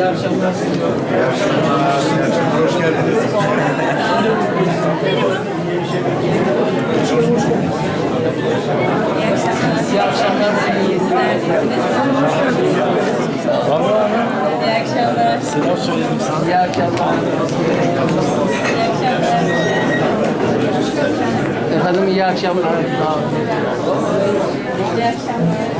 Hoş geldiniz. İyi akşamlar neredesiniz? İyi akşamlar. Selam söyledim sana. İyi akşamlar. İyi akşamlar. Efendim iyi akşamlar. Sağ olun. İyi akşamlar.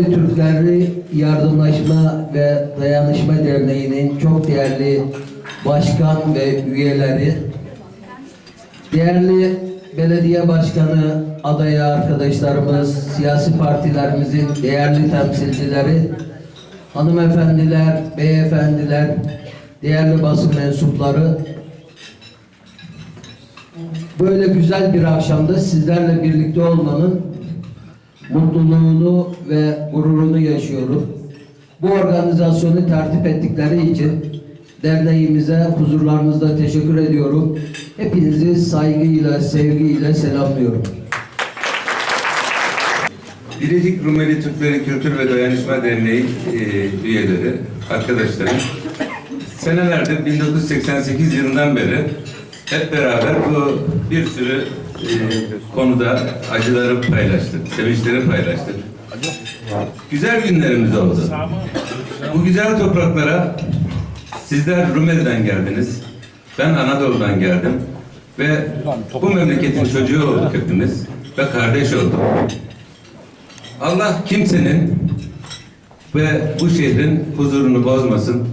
Rumeli Türkleri Yardımlaşma ve Dayanışma Derneği'nin çok değerli başkan ve üyeleri, değerli belediye başkanı adayı arkadaşlarımız, siyasi partilerimizin değerli temsilcileri, hanımefendiler, beyefendiler, değerli basın mensupları, böyle güzel bir akşamda sizlerle birlikte olmanın mutluluğunu ve gururunu yaşıyorum. Bu organizasyonu tertip ettikleri için derneğimize huzurlarınızda teşekkür ediyorum. Hepinizi saygıyla, sevgiyle selamlıyorum. Bilecik Rumeli Türkleri Kültür ve Dayanışma Derneği e, üyeleri, arkadaşlarım, senelerdir 1988 yılından beri hep beraber bu bir sürü e, konuda acıları paylaştık, sevinçleri paylaştık. Güzel günlerimiz oldu. Bu güzel topraklara sizler Rumeli'den geldiniz. Ben Anadolu'dan geldim. Ve bu memleketin çocuğu olduk hepimiz. Ve kardeş olduk. Allah kimsenin ve bu şehrin huzurunu bozmasın.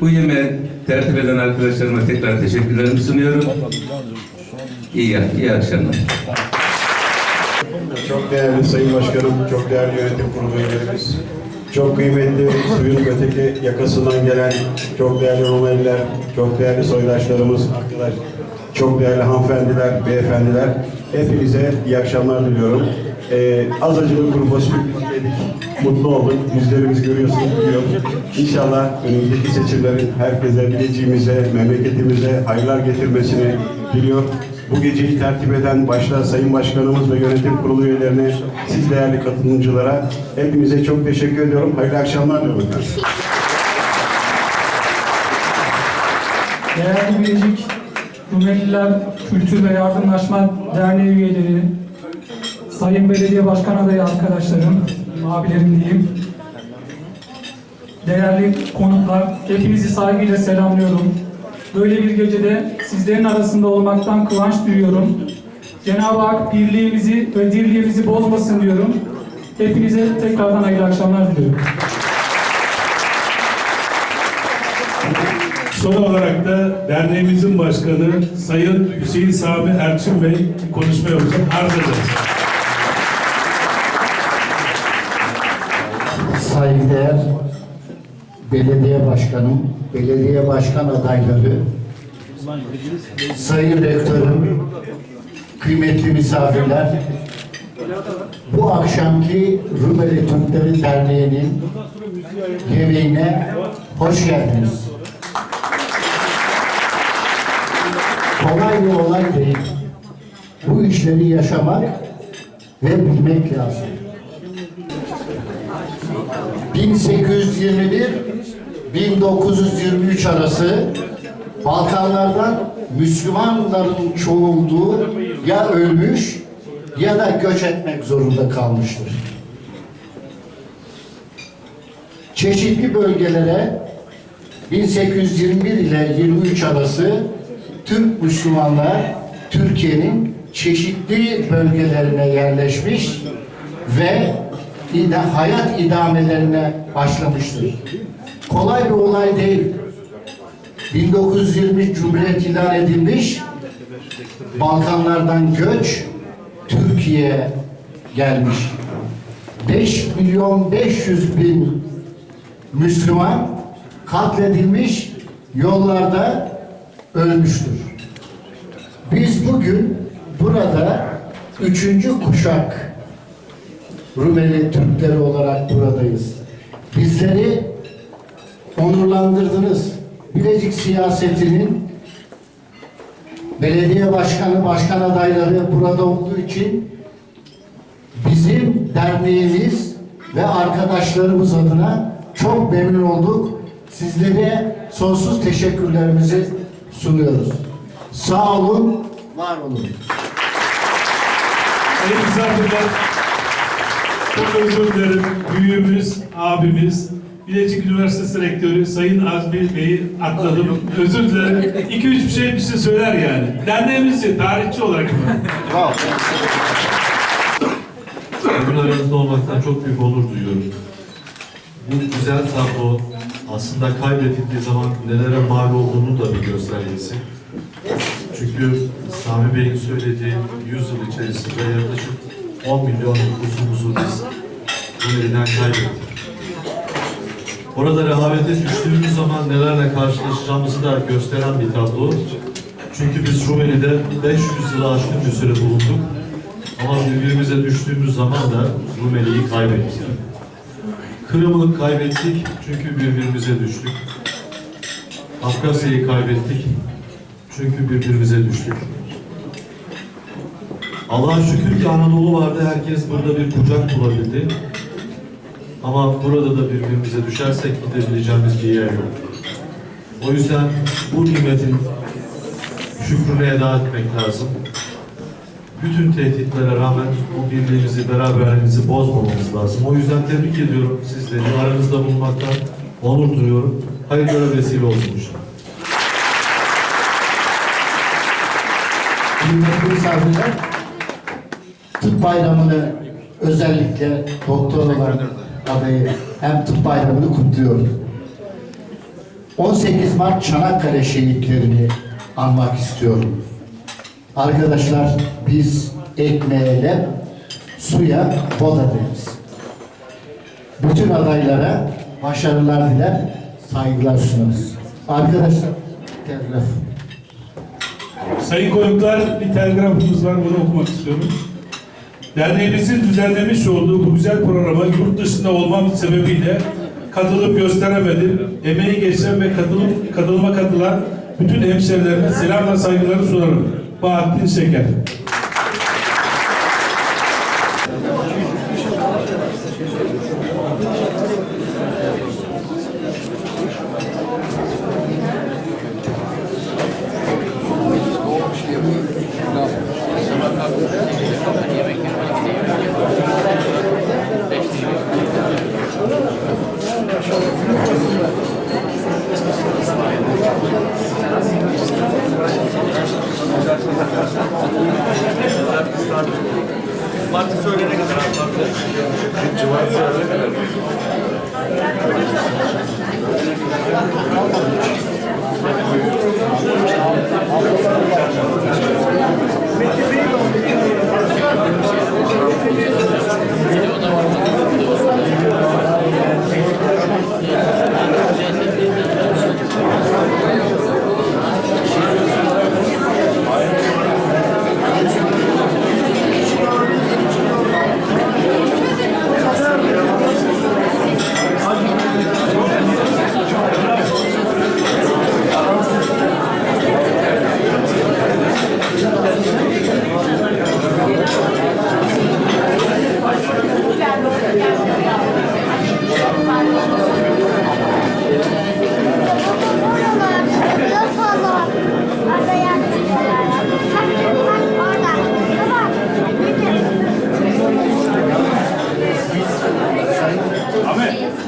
Bu yemeği tertip eden arkadaşlarıma tekrar teşekkürlerimi sunuyorum. İyi, iyi akşamlar. Çok değerli Sayın Başkanım, çok değerli yönetim kurulu üyelerimiz, çok kıymetli suyun öteki yakasından gelen çok değerli Rumeliler, çok değerli soydaşlarımız, arkadaş, çok değerli hanımefendiler, beyefendiler, hepinize iyi akşamlar diliyorum. Ee, az acılı kuru fasulye mutlu olduk, yüzlerimiz görüyorsunuz, biliyor. İnşallah önümüzdeki seçimlerin herkese, bileceğimize, memleketimize hayırlar getirmesini diliyor. Bu geceyi tertip eden başta Sayın Başkanımız ve yönetim kurulu üyelerine, siz değerli katılımcılara hepinize çok teşekkür ediyorum. Hayırlı akşamlar diliyorum. Değerli Bilecik Rumeliler Kültür ve Yardımlaşma Derneği üyeleri, Sayın Belediye Başkan adayı arkadaşlarım, abilerim diyeyim. Değerli konuklar, hepinizi saygıyla selamlıyorum. Böyle bir gecede sizlerin arasında olmaktan kıvanç duyuyorum. Cenab-ı Hak birliğimizi ve dirliğimizi bozmasın diyorum. Hepinize tekrardan hayırlı akşamlar diliyorum. Son olarak da derneğimizin başkanı Sayın Hüseyin Sami Erçin Bey konuşma yapacak. Arz ederim. saygıdeğer belediye başkanım, belediye başkan adayları, sayın rektörüm, kıymetli misafirler, bu akşamki Rumeli Türkleri Derneği'nin yemeğine hoş geldiniz. Kolay bir olay değil. Bu işleri yaşamak ve bilmek lazım. 1821-1923 arası Balkanlardan Müslümanların çoğunluğu ya ölmüş ya da göç etmek zorunda kalmıştır. Çeşitli bölgelere 1821 ile 23 arası Türk Müslümanlar Türkiye'nin çeşitli bölgelerine yerleşmiş ve ida- hayat idamelerine başlamıştır. Kolay bir olay değil. 1920 Cumhuriyet ilan edilmiş, Balkanlardan göç Türkiye gelmiş. 5 milyon 500 bin Müslüman katledilmiş, yollarda ölmüştür. Biz bugün burada üçüncü kuşak Rumeli Türkleri olarak buradayız. Bizleri onurlandırdınız. Bilecik siyasetinin belediye başkanı, başkan adayları burada olduğu için bizim derneğimiz ve arkadaşlarımız adına çok memnun olduk. Sizlere sonsuz teşekkürlerimizi sunuyoruz. Sağ olun, var olun. Sayın misafirler, çok özür dilerim. Büyüğümüz, abimiz, Bilecik Üniversitesi Rektörü Sayın Azmi Bey'i atladım. Özür dilerim. İki üç bir şey bir şey söyler yani. Derneğimizci, tarihçi olarak. Bugün aranızda olmaktan çok büyük onur duyuyorum. Bu güzel tablo aslında kaybedildiği zaman nelere mal olduğunu da bir göstergesi. Çünkü Sami Bey'in söylediği 100 yıl içerisinde yaklaşık 10 milyon nüfusumuzu biz bu elinden kaybettik. Orada rehavete düştüğümüz zaman nelerle karşılaşacağımızı da gösteren bir tablo. Çünkü biz Rumeli'de 500 yılı aşkın bir süre bulunduk. Ama birbirimize düştüğümüz zaman da Rumeli'yi kaybettik. Kırım'ı kaybettik çünkü birbirimize düştük. Afkasya'yı kaybettik çünkü birbirimize düştük. Allah'a şükür ki Anadolu vardı, herkes burada bir kucak bulabildi. Ama burada da birbirimize düşersek gidebileceğimiz bir yer yok. O yüzden bu nimetin şükrünü eda etmek lazım bütün tehditlere rağmen bu birliğimizi, beraberliğimizi bozmamamız lazım. O yüzden tebrik ediyorum sizleri. Aranızda bulunmaktan onur duyuyorum. Hayırlara vesile olsun inşallah. Kıymetli misafirler, tıp bayramını özellikle doktor olan adayı hem tıp bayramını kutluyorum. 18 Mart Çanakkale şehitlerini anmak istiyorum. Arkadaşlar biz ekmeğe lep, suya boda deriz. Bütün adaylara başarılar diler, saygılar sunarız. Arkadaşlar, telgraf. Sayın konuklar, bir telgrafımız var, bunu okumak istiyorum. Derneğimizin düzenlemiş olduğu bu güzel programa yurt dışında olmam sebebiyle katılıp gösteremedim. Emeği geçen ve katılıp katılıma katılan bütün hemşerilerime selam ve saygıları sunarım. Bahattin Seker. Thank you. Cumartesi yazıyor kadar.